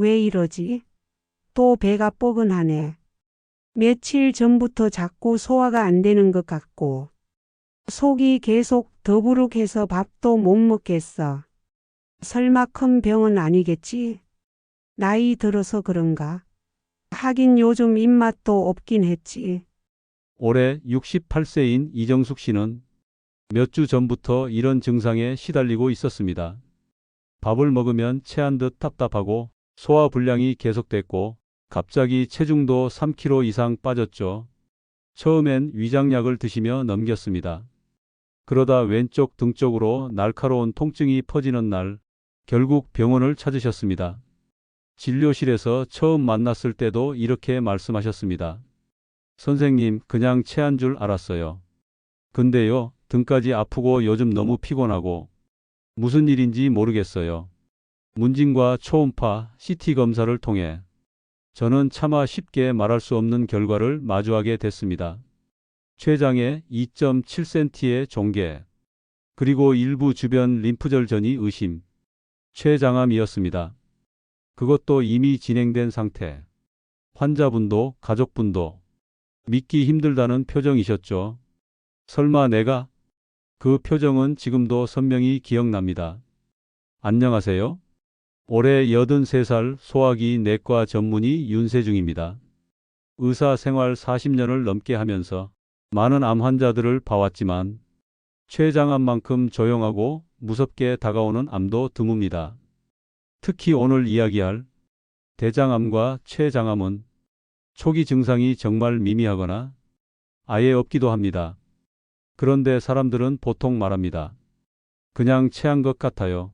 왜 이러지? 또 배가 뻐근하네. 며칠 전부터 자꾸 소화가 안 되는 것 같고, 속이 계속 더부룩해서 밥도 못 먹겠어. 설마 큰 병은 아니겠지? 나이 들어서 그런가? 하긴 요즘 입맛도 없긴 했지. 올해 68세인 이정숙 씨는 몇 주 전부터 이런 증상에 시달리고 있었습니다. 밥을 먹으면 체한 듯 답답하고 소화 불량이 계속됐고 갑자기 체중도 3kg 이상 빠졌죠. 처음엔 위장약을 드시며 넘겼습니다. 그러다 왼쪽 등 쪽으로 날카로운 통증이 퍼지는 날 결국 병원을 찾으셨습니다. 진료실에서 처음 만났을 때도 이렇게 말씀하셨습니다. 선생님, 그냥 체한 줄 알았어요. 근데요, 등까지 아프고 요즘 너무 피곤하고 무슨 일인지 모르겠어요. 문진과 초음파, CT 검사를 통해 저는 차마 쉽게 말할 수 없는 결과를 마주하게 됐습니다. 췌장에 2.7cm의 종괴, 그리고 일부 주변 림프절전이 의심, 췌장암이었습니다. 그것도 이미 진행된 상태. 환자분도 가족분도 믿기 힘들다는 표정이셨죠. 설마 내가? 그 표정은 지금도 선명히 기억납니다. 안녕하세요. 올해 83살 소화기 내과 전문의 윤세중입니다. 의사 생활 40년을 넘게 하면서 많은 암 환자들을 봐왔지만 췌장암만큼 조용하고 무섭게 다가오는 암도 드뭅니다. 특히 오늘 이야기할 대장암과 췌장암은 초기 증상이 정말 미미하거나 아예 없기도 합니다. 그런데 사람들은 보통 말합니다. 그냥 체한 것 같아요.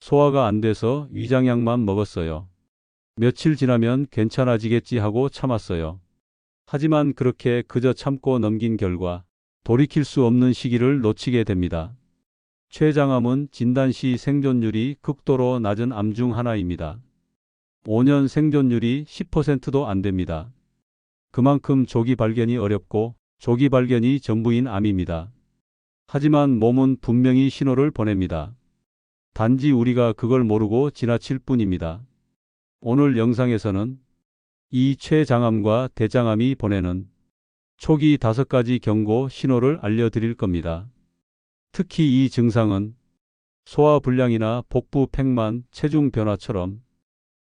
소화가 안 돼서 위장약만 먹었어요. 며칠 지나면 괜찮아지겠지 하고 참았어요. 하지만 그렇게 그저 참고 넘긴 결과 돌이킬 수 없는 시기를 놓치게 됩니다. 췌장암은 진단 시 생존율이 극도로 낮은 암 중 하나입니다. 5년 생존율이 10%도 안 됩니다. 그만큼 조기 발견이 어렵고 조기 발견이 전부인 암입니다. 하지만 몸은 분명히 신호를 보냅니다. 단지 우리가 그걸 모르고 지나칠 뿐입니다. 오늘 영상에서는 이 췌장암과 대장암이 보내는 초기 다섯 가지 경고 신호를 알려드릴 겁니다. 특히 이 증상은 소화불량이나 복부 팽만, 체중 변화처럼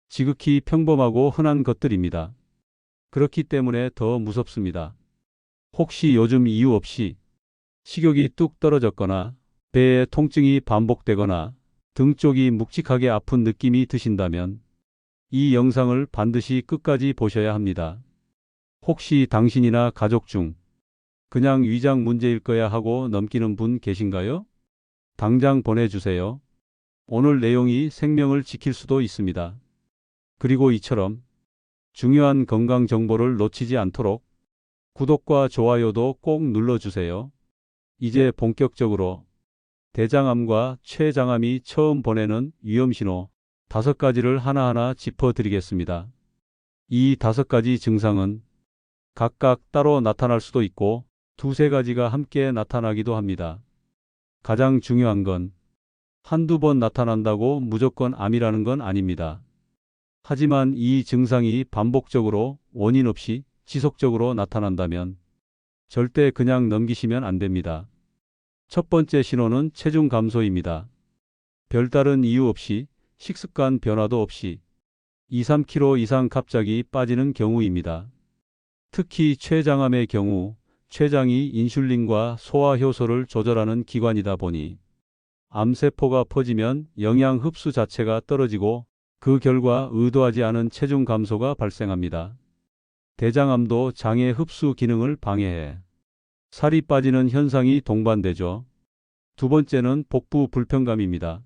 지극히 평범하고 흔한 것들입니다. 그렇기 때문에 더 무섭습니다. 혹시 요즘 이유 없이 식욕이 뚝 떨어졌거나 배에 통증이 반복되거나 등 쪽이 묵직하게 아픈 느낌이 드신다면 이 영상을 반드시 끝까지 보셔야 합니다. 혹시 당신이나 가족 중 그냥 위장 문제일 거야 하고 넘기는 분 계신가요? 당장 보내주세요. 오늘 내용이 생명을 지킬 수도 있습니다. 그리고 이처럼 중요한 건강 정보를 놓치지 않도록 구독과 좋아요도 꼭 눌러주세요. 이제 본격적으로 대장암과 췌장암이 처음 보내는 위험신호 다섯 가지를 하나하나 짚어드리겠습니다. 이 다섯 가지 증상은 각각 따로 나타날 수도 있고 두세 가지가 함께 나타나기도 합니다. 가장 중요한 건 한두 번 나타난다고 무조건 암이라는 건 아닙니다. 하지만 이 증상이 반복적으로 원인 없이 지속적으로 나타난다면 절대 그냥 넘기시면 안 됩니다. 첫 번째 신호는 체중 감소입니다. 별다른 이유 없이 식습관 변화도 없이 2, 3kg 이상 갑자기 빠지는 경우입니다. 특히 췌장암의 경우 췌장이 인슐린과 소화 효소를 조절하는 기관이다 보니 암세포가 퍼지면 영양 흡수 자체가 떨어지고 그 결과 의도하지 않은 체중 감소가 발생합니다. 대장암도 장의 흡수 기능을 방해해 살이 빠지는 현상이 동반되죠. 두 번째는 복부 불편감입니다.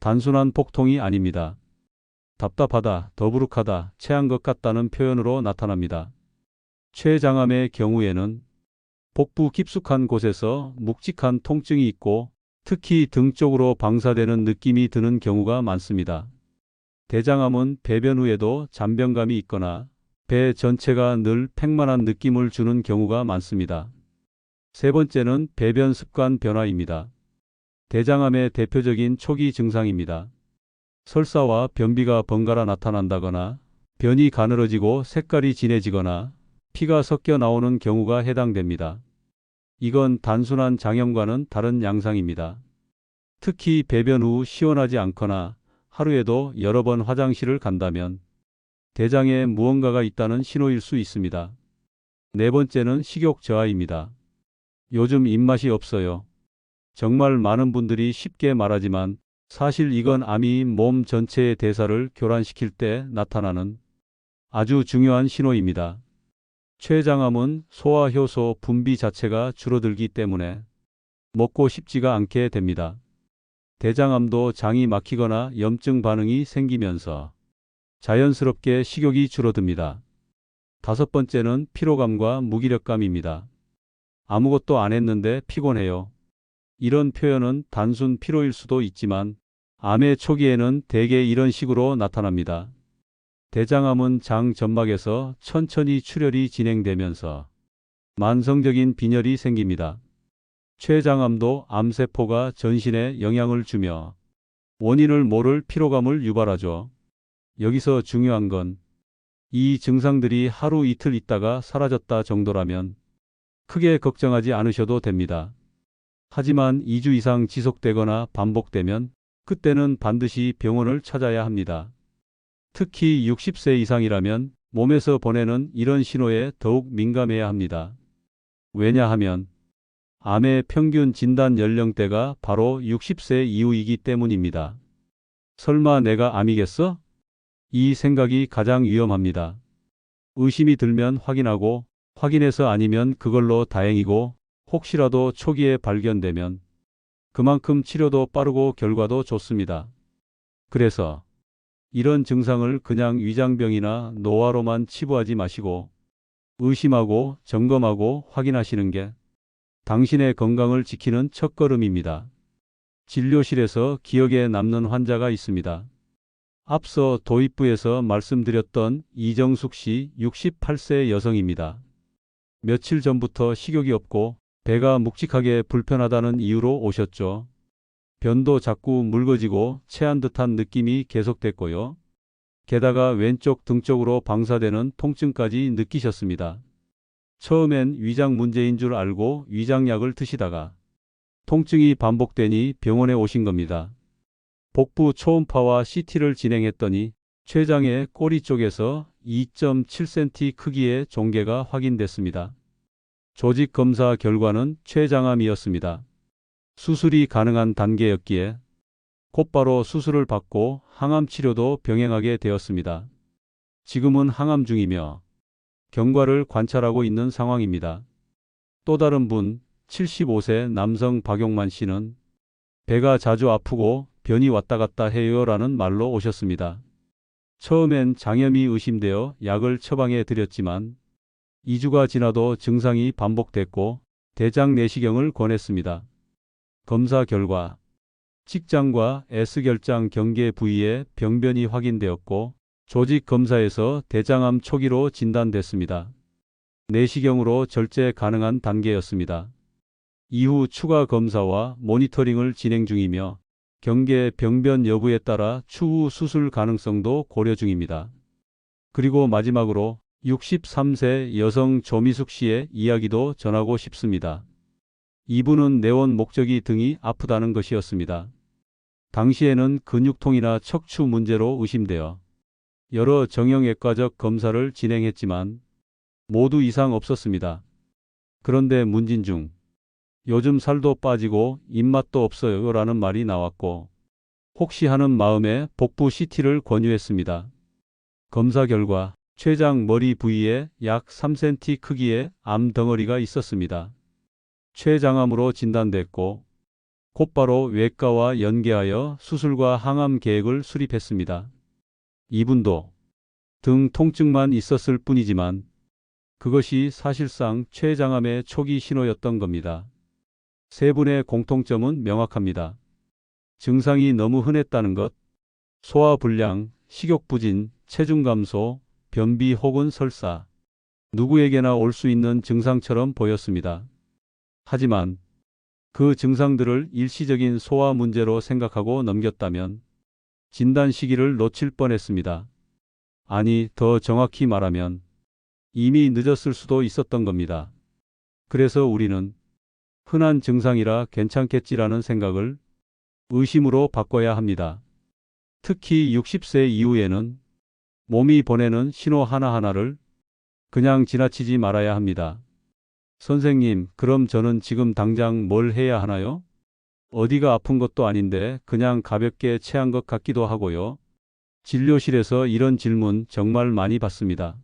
단순한 복통이 아닙니다. 답답하다, 더부룩하다, 체한 것 같다는 표현으로 나타납니다. 췌장암의 경우에는 복부 깊숙한 곳에서 묵직한 통증이 있고 특히 등 쪽으로 방사되는 느낌이 드는 경우가 많습니다. 대장암은 배변 후에도 잔변감이 있거나 배 전체가 늘 팽만한 느낌을 주는 경우가 많습니다. 세 번째는 배변 습관 변화입니다. 대장암의 대표적인 초기 증상입니다. 설사와 변비가 번갈아 나타난다거나 변이 가늘어지고 색깔이 진해지거나 피가 섞여 나오는 경우가 해당됩니다. 이건 단순한 장염과는 다른 양상입니다. 특히 배변 후 시원하지 않거나 하루에도 여러 번 화장실을 간다면 대장에 무언가가 있다는 신호일 수 있습니다. 네 번째는 식욕 저하입니다. 요즘 입맛이 없어요. 정말 많은 분들이 쉽게 말하지만 사실 이건 암이 몸 전체의 대사를 교란시킬 때 나타나는 아주 중요한 신호입니다. 췌장암은 소화 효소 분비 자체가 줄어들기 때문에 먹고 싶지가 않게 됩니다. 대장암도 장이 막히거나 염증 반응이 생기면서 자연스럽게 식욕이 줄어듭니다. 다섯 번째는 피로감과 무기력감입니다. 아무것도 안 했는데 피곤해요. 이런 표현은 단순 피로일 수도 있지만 암의 초기에는 대개 이런 식으로 나타납니다. 대장암은 장 점막에서 천천히 출혈이 진행되면서 만성적인 빈혈이 생깁니다. 췌장암도 암세포가 전신에 영향을 주며 원인을 모를 피로감을 유발하죠. 여기서 중요한 건 이 증상들이 하루 이틀 있다가 사라졌다 정도라면 크게 걱정하지 않으셔도 됩니다. 하지만 2주 이상 지속되거나 반복되면 그때는 반드시 병원을 찾아야 합니다. 특히 60세 이상이라면 몸에서 보내는 이런 신호에 더욱 민감해야 합니다. 왜냐하면 암의 평균 진단 연령대가 바로 60세 이후이기 때문입니다. 설마 내가 암이겠어? 이 생각이 가장 위험합니다. 의심이 들면 확인하고 확인해서 아니면 그걸로 다행이고 혹시라도 초기에 발견되면 그만큼 치료도 빠르고 결과도 좋습니다. 그래서 이런 증상을 그냥 위장병이나 노화로만 치부하지 마시고 의심하고 점검하고 확인하시는 게 당신의 건강을 지키는 첫걸음입니다. 진료실에서 기억에 남는 환자가 있습니다. 앞서 도입부에서 말씀드렸던 이정숙 씨 68세 여성입니다. 며칠 전부터 식욕이 없고 배가 묵직하게 불편하다는 이유로 오셨죠. 변도 자꾸 묽어지고 체한 듯한 느낌이 계속됐고요. 게다가 왼쪽 등 쪽으로 방사되는 통증까지 느끼셨습니다. 처음엔 위장 문제인 줄 알고 위장약을 드시다가 통증이 반복되니 병원에 오신 겁니다. 복부 초음파와 CT를 진행했더니 췌장의 꼬리 쪽에서 2.7cm 크기의 종괴가 확인됐습니다. 조직 검사 결과는 췌장암이었습니다. 수술이 가능한 단계였기에 곧바로 수술을 받고 항암 치료도 병행하게 되었습니다. 지금은 항암 중이며 경과를 관찰하고 있는 상황입니다. 또 다른 분, 75세 남성 박용만 씨는 배가 자주 아프고 변이 왔다 갔다 해요라는 말로 오셨습니다. 처음엔 장염이 의심되어 약을 처방해 드렸지만 2주가 지나도 증상이 반복됐고 대장 내시경을 권했습니다. 검사 결과 직장과 S결장 경계 부위에 병변이 확인되었고 조직 검사에서 대장암 초기로 진단됐습니다. 내시경으로 절제 가능한 단계였습니다. 이후 추가 검사와 모니터링을 진행 중이며 경계 병변 여부에 따라 추후 수술 가능성도 고려 중입니다. 그리고 마지막으로 63세 여성 조미숙 씨의 이야기도 전하고 싶습니다. 이분은 내원 목적이 등이 아프다는 것이었습니다. 당시에는 근육통이나 척추 문제로 의심되어 여러 정형외과적 검사를 진행했지만 모두 이상 없었습니다. 그런데 문진 중 요즘 살도 빠지고 입맛도 없어요 라는 말이 나왔고 혹시 하는 마음에 복부 CT를 권유했습니다. 검사 결과 췌장 머리 부위에 약 3cm 크기의 암 덩어리가 있었습니다. 췌장암으로 진단됐고 곧바로 외과와 연계하여 수술과 항암 계획을 수립했습니다. 이분도 등 통증만 있었을 뿐이지만 그것이 사실상 췌장암의 초기 신호였던 겁니다. 세 분의 공통점은 명확합니다. 증상이 너무 흔했다는 것, 소화불량, 식욕부진, 체중 감소, 변비 혹은 설사, 누구에게나 올 수 있는 증상처럼 보였습니다. 하지만 그 증상들을 일시적인 소화 문제로 생각하고 넘겼다면 진단 시기를 놓칠 뻔했습니다. 아니, 더 정확히 말하면 이미 늦었을 수도 있었던 겁니다. 그래서 우리는 흔한 증상이라 괜찮겠지라는 생각을 의심으로 바꿔야 합니다. 특히 60세 이후에는 몸이 보내는 신호 하나하나를 그냥 지나치지 말아야 합니다. 선생님, 그럼 저는 지금 당장 뭘 해야 하나요? 어디가 아픈 것도 아닌데 그냥 가볍게 체한 것 같기도 하고요. 진료실에서 이런 질문 정말 많이 받습니다.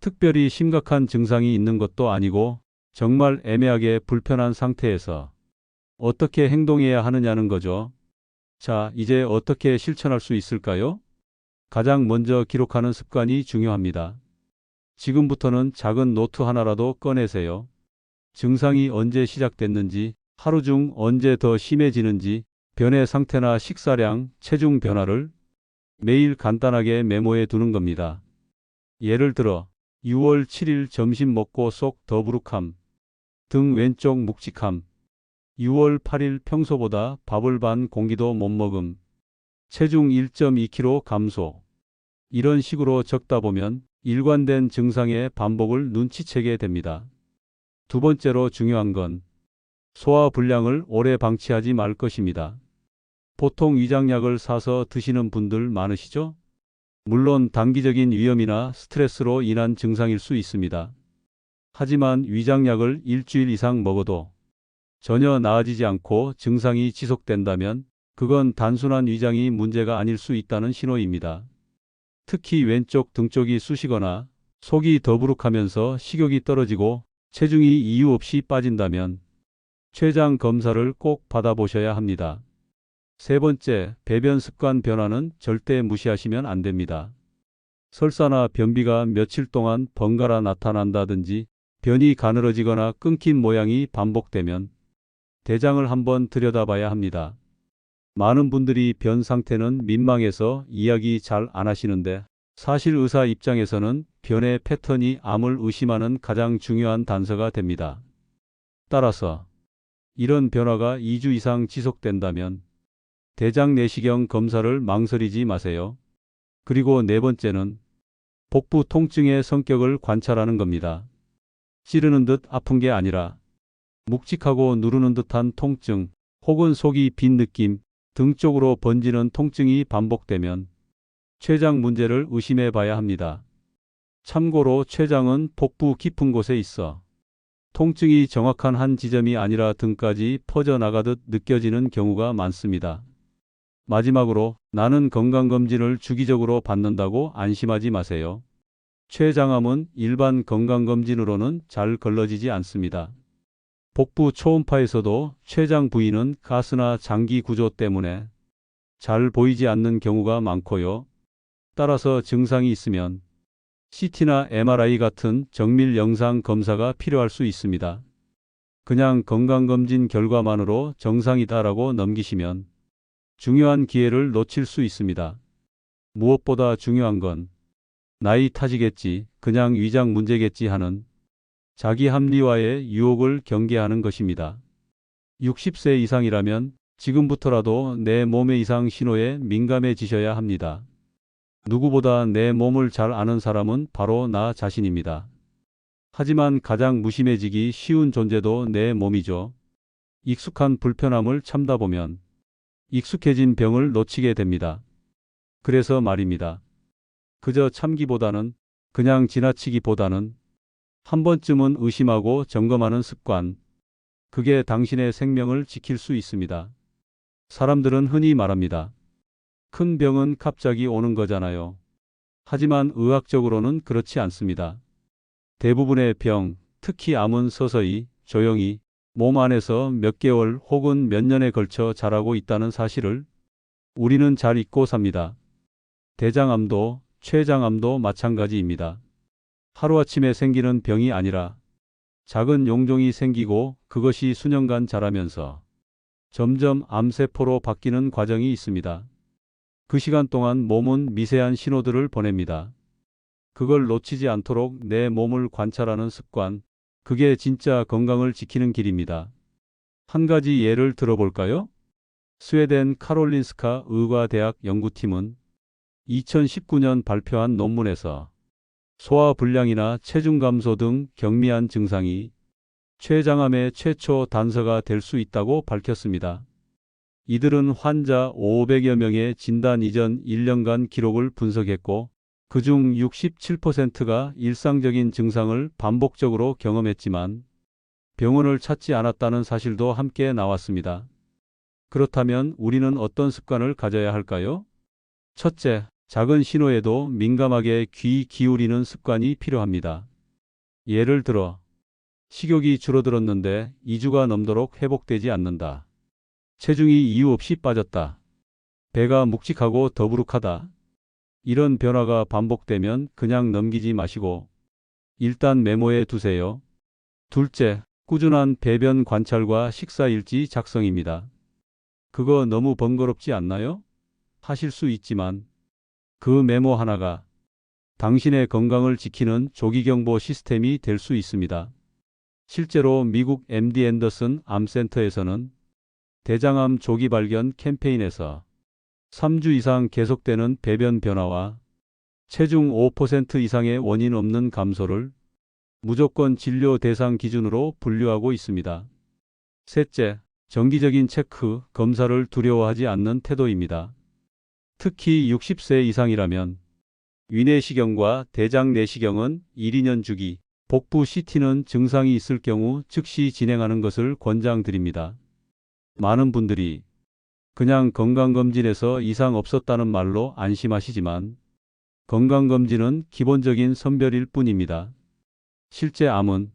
특별히 심각한 증상이 있는 것도 아니고 정말 애매하게 불편한 상태에서 어떻게 행동해야 하느냐는 거죠. 자, 이제 어떻게 실천할 수 있을까요? 가장 먼저 기록하는 습관이 중요합니다. 지금부터는 작은 노트 하나라도 꺼내세요. 증상이 언제 시작됐는지, 하루 중 언제 더 심해지는지, 변의 상태나 식사량, 체중 변화를 매일 간단하게 메모해 두는 겁니다. 예를 들어, 6월 7일 점심 먹고 속 더부룩함, 등 왼쪽 묵직함, 6월 8일 평소보다 밥을 반 공기도 못 먹음, 체중 1.2kg 감소. 이런 식으로 적다 보면 일관된 증상의 반복을 눈치채게 됩니다. 두 번째로 중요한 건 소화 불량을 오래 방치하지 말 것입니다. 보통 위장약을 사서 드시는 분들 많으시죠? 물론 단기적인 위험이나 스트레스로 인한 증상일 수 있습니다. 하지만 위장약을 일주일 이상 먹어도 전혀 나아지지 않고 증상이 지속된다면 그건 단순한 위장이 문제가 아닐 수 있다는 신호입니다. 특히 왼쪽 등 쪽이 쑤시거나 속이 더부룩하면서 식욕이 떨어지고 체중이 이유 없이 빠진다면 췌장 검사를 꼭 받아보셔야 합니다. 세 번째, 배변 습관 변화는 절대 무시하시면 안 됩니다. 설사나 변비가 며칠 동안 번갈아 나타난다든지 변이 가늘어지거나 끊긴 모양이 반복되면 대장을 한번 들여다봐야 합니다. 많은 분들이 변 상태는 민망해서 이야기 잘 안 하시는데 사실 의사 입장에서는 변의 패턴이 암을 의심하는 가장 중요한 단서가 됩니다. 따라서 이런 변화가 2주 이상 지속된다면 대장 내시경 검사를 망설이지 마세요. 그리고 네 번째는 복부 통증의 성격을 관찰하는 겁니다. 찌르는 듯 아픈 게 아니라 묵직하고 누르는 듯한 통증 혹은 속이 빈 느낌 등 쪽으로 번지는 통증이 반복되면 췌장 문제를 의심해 봐야 합니다. 참고로 췌장은 복부 깊은 곳에 있어 통증이 정확한 한 지점이 아니라 등까지 퍼져나가듯 느껴지는 경우가 많습니다. 마지막으로 나는 건강검진을 주기적으로 받는다고 안심하지 마세요. 췌장암은 일반 건강검진으로는 잘 걸러지지 않습니다. 복부 초음파에서도 췌장 부위는 가스나 장기 구조 때문에 잘 보이지 않는 경우가 많고요. 따라서 증상이 있으면 CT나 MRI 같은 정밀 영상 검사가 필요할 수 있습니다. 그냥 건강검진 결과만으로 정상이다라고 넘기시면 중요한 기회를 놓칠 수 있습니다. 무엇보다 중요한 건 나이 탓이겠지, 그냥 위장 문제겠지 하는 자기 합리화의 유혹을 경계하는 것입니다. 60세 이상이라면 지금부터라도 내 몸의 이상 신호에 민감해지셔야 합니다. 누구보다 내 몸을 잘 아는 사람은 바로 나 자신입니다. 하지만 가장 무심해지기 쉬운 존재도 내 몸이죠. 익숙한 불편함을 참다 보면 익숙해진 병을 놓치게 됩니다. 그래서 말입니다. 그저 참기보다는 그냥 지나치기보다는 한 번쯤은 의심하고 점검하는 습관. 그게 당신의 생명을 지킬 수 있습니다. 사람들은 흔히 말합니다. 큰 병은 갑자기 오는 거잖아요. 하지만 의학적으로는 그렇지 않습니다. 대부분의 병, 특히 암은 서서히, 조용히, 몸 안에서 몇 개월 혹은 몇 년에 걸쳐 자라고 있다는 사실을 우리는 잘 잊고 삽니다. 대장암도, 췌장암도 마찬가지입니다. 하루아침에 생기는 병이 아니라 작은 용종이 생기고 그것이 수년간 자라면서 점점 암세포로 바뀌는 과정이 있습니다. 그 시간 동안 몸은 미세한 신호들을 보냅니다. 그걸 놓치지 않도록 내 몸을 관찰하는 습관, 그게 진짜 건강을 지키는 길입니다. 한 가지 예를 들어볼까요? 스웨덴 카롤린스카 의과대학 연구팀은 2019년 발표한 논문에서 소화 불량이나 체중 감소 등 경미한 증상이 췌장암의 최초 단서가 될 수 있다고 밝혔습니다. 이들은 환자 500여 명의 진단 이전 1년간 기록을 분석했고 그중 67%가 일상적인 증상을 반복적으로 경험했지만 병원을 찾지 않았다는 사실도 함께 나왔습니다. 그렇다면 우리는 어떤 습관을 가져야 할까요? 첫째, 작은 신호에도 민감하게 귀 기울이는 습관이 필요합니다. 예를 들어, 식욕이 줄어들었는데 2주가 넘도록 회복되지 않는다. 체중이 이유 없이 빠졌다. 배가 묵직하고 더부룩하다. 이런 변화가 반복되면 그냥 넘기지 마시고 일단 메모해 두세요. 둘째, 꾸준한 배변 관찰과 식사 일지 작성입니다. 그거 너무 번거롭지 않나요? 하실 수 있지만 그 메모 하나가 당신의 건강을 지키는 조기경보 시스템이 될 수 있습니다. 실제로 미국 MD 앤더슨 암센터에서는 대장암 조기 발견 캠페인에서 3주 이상 계속되는 배변 변화와 체중 5% 이상의 원인 없는 감소를 무조건 진료 대상 기준으로 분류하고 있습니다. 셋째, 정기적인 체크, 검사를 두려워하지 않는 태도입니다. 특히 60세 이상이라면 위내시경과 대장 내시경은 1, 2년 주기, 복부 CT는 증상이 있을 경우 즉시 진행하는 것을 권장드립니다. 많은 분들이 그냥 건강검진에서 이상 없었다는 말로 안심하시지만 건강검진은 기본적인 선별일 뿐입니다. 실제 암은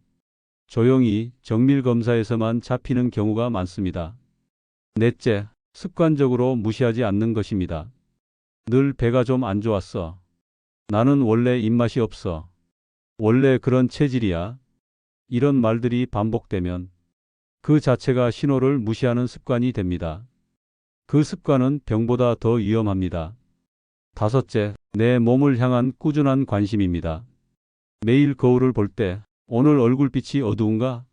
조용히 정밀검사에서만 잡히는 경우가 많습니다. 넷째, 습관적으로 무시하지 않는 것입니다. 늘 배가 좀 안 좋았어. 나는 원래 입맛이 없어. 원래 그런 체질이야. 이런 말들이 반복되면 그 자체가 신호를 무시하는 습관이 됩니다. 그 습관은 병보다 더 위험합니다. 다섯째, 내 몸을 향한 꾸준한 관심입니다. 매일 거울을 볼 때 오늘 얼굴빛이 어두운가?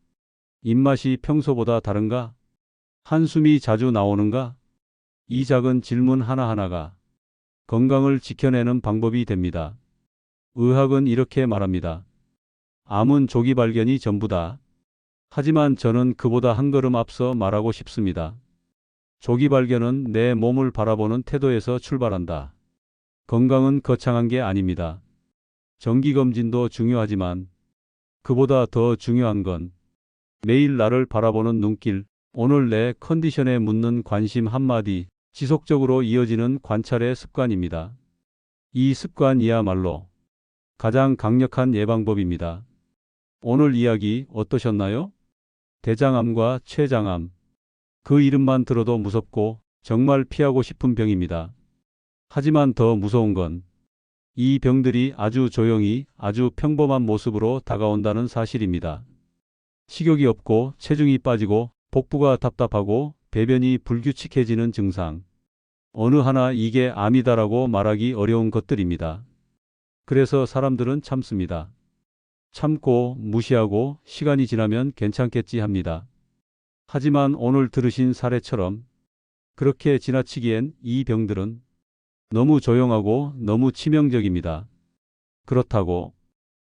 입맛이 평소보다 다른가? 한숨이 자주 나오는가? 이 작은 질문 하나하나가 건강을 지켜내는 방법이 됩니다. 의학은 이렇게 말합니다. 암은 조기 발견이 전부다. 하지만 저는 그보다 한 걸음 앞서 말하고 싶습니다. 조기 발견은 내 몸을 바라보는 태도에서 출발한다. 건강은 거창한 게 아닙니다. 정기검진도 중요하지만 그보다 더 중요한 건 매일 나를 바라보는 눈길, 오늘 내 컨디션에 묻는 관심 한마디, 지속적으로 이어지는 관찰의 습관입니다. 이 습관이야말로 가장 강력한 예방법입니다. 오늘 이야기 어떠셨나요? 대장암과 췌장암. 그 이름만 들어도 무섭고 정말 피하고 싶은 병입니다. 하지만 더 무서운 건 이 병들이 아주 조용히 아주 평범한 모습으로 다가온다는 사실입니다. 식욕이 없고 체중이 빠지고 복부가 답답하고 배변이 불규칙해지는 증상. 어느 하나 이게 암이다라고 말하기 어려운 것들입니다. 그래서 사람들은 참습니다. 참고 무시하고 시간이 지나면 괜찮겠지 합니다. 하지만 오늘 들으신 사례처럼 그렇게 지나치기엔 이 병들은 너무 조용하고 너무 치명적입니다. 그렇다고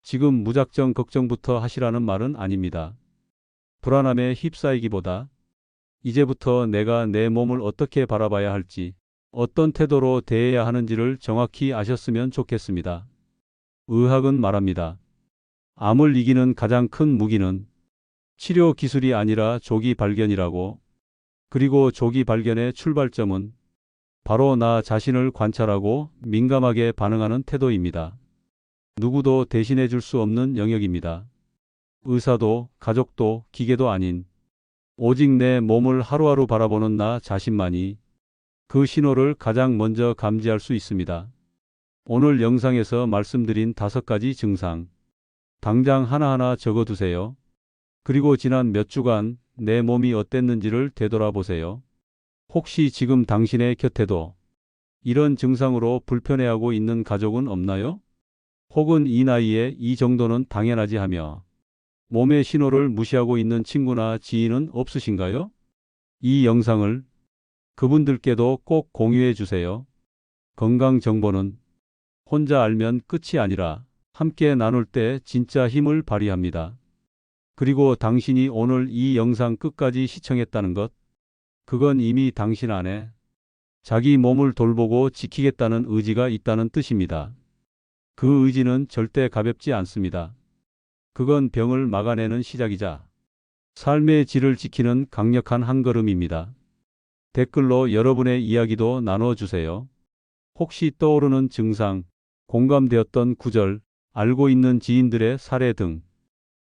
지금 무작정 걱정부터 하시라는 말은 아닙니다. 불안함에 휩싸이기보다 이제부터 내가 내 몸을 어떻게 바라봐야 할지, 어떤 태도로 대해야 하는지를 정확히 아셨으면 좋겠습니다. 의학은 말합니다. 암을 이기는 가장 큰 무기는 치료 기술이 아니라 조기 발견이라고, 그리고 조기 발견의 출발점은 바로 나 자신을 관찰하고 민감하게 반응하는 태도입니다. 누구도 대신해 줄 수 없는 영역입니다. 의사도 가족도 기계도 아닌 오직 내 몸을 하루하루 바라보는 나 자신만이 그 신호를 가장 먼저 감지할 수 있습니다. 오늘 영상에서 말씀드린 다섯 가지 증상. 당장 하나하나 적어 두세요. 그리고 지난 몇 주간 내 몸이 어땠는지를 되돌아보세요. 혹시 지금 당신의 곁에도 이런 증상으로 불편해하고 있는 가족은 없나요? 혹은 이 나이에 이 정도는 당연하지 하며 몸의 신호를 무시하고 있는 친구나 지인은 없으신가요? 이 영상을 그분들께도 꼭 공유해 주세요. 건강 정보는 혼자 알면 끝이 아니라 함께 나눌 때 진짜 힘을 발휘합니다. 그리고 당신이 오늘 이 영상 끝까지 시청했다는 것, 그건 이미 당신 안에 자기 몸을 돌보고 지키겠다는 의지가 있다는 뜻입니다. 그 의지는 절대 가볍지 않습니다. 그건 병을 막아내는 시작이자 삶의 질을 지키는 강력한 한 걸음입니다. 댓글로 여러분의 이야기도 나눠주세요. 혹시 떠오르는 증상, 공감되었던 구절, 알고 있는 지인들의 사례 등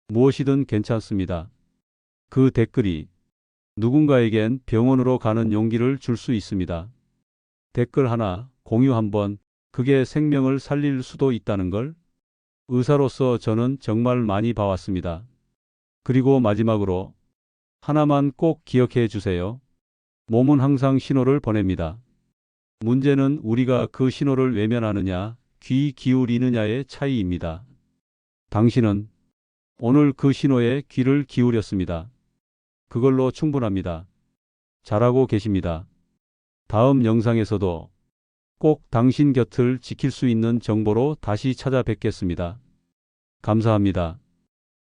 무엇이든 괜찮습니다. 그 댓글이 누군가에겐 병원으로 가는 용기를 줄 수 있습니다. 댓글 하나, 공유 한 번, 그게 생명을 살릴 수도 있다는 걸 의사로서 저는 정말 많이 봐왔습니다. 그리고 마지막으로 하나만 꼭 기억해 주세요. 몸은 항상 신호를 보냅니다. 문제는 우리가 그 신호를 외면하느냐, 귀 기울이느냐의 차이입니다. 당신은 오늘 그 신호에 귀를 기울였습니다. 그걸로 충분합니다. 잘하고 계십니다. 다음 영상에서도 꼭 당신 곁을 지킬 수 있는 정보로 다시 찾아뵙겠습니다. 감사합니다.